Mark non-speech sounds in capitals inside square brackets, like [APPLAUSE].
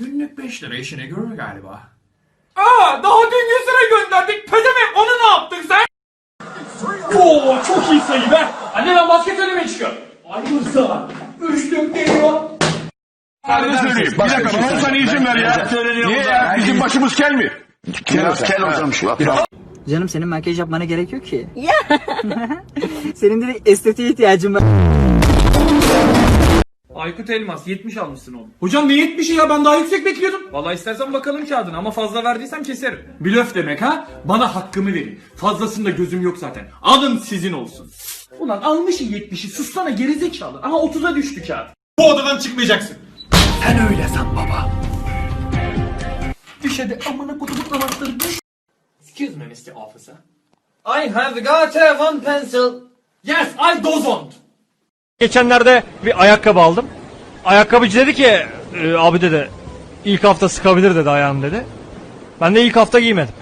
Günlük 5 lira işine görür galiba. Aa daha dün 100 lira gönderdik. Pezevenk onu ne yaptın sen? Oo çok iyi sayı be. Anne ben basket oynamaya çıkıyorum. Ay Musa. Üçlük geliyor. söyleyeyim. Bir dakika bana bir saniye izin ver ya. Niye ya? Bizim başımız kel mi? Biraz kel hocam şu an. Canım senin makyaj yapmana gerek yok ki. Ya. [LAUGHS] senin direkt estetiğe ihtiyacın var. Aykut Elmas 70 almışsın oğlum. Hocam ne 70'i ya ben daha yüksek bekliyordum. Vallahi istersen bakalım kağıdına ama fazla verdiysem keserim. Blöf demek ha? Bana hakkımı verin. Fazlasında gözüm yok zaten. Alın sizin olsun. Ulan almışı 70'i sussana gerizekalı. Aha 30'a düştü kağıt. Bu odadan çıkmayacaksın. Sen öyle san baba. Düş hadi amına kutuluk namazları düş. Excuse me Mr. Officer. I have got a one pencil. Yes, I don't. Geçenlerde bir ayakkabı aldım. Ayakkabıcı dedi ki "E, abi dedi ilk hafta sıkabilir dedi ayağım dedi. Ben de ilk hafta giymedim.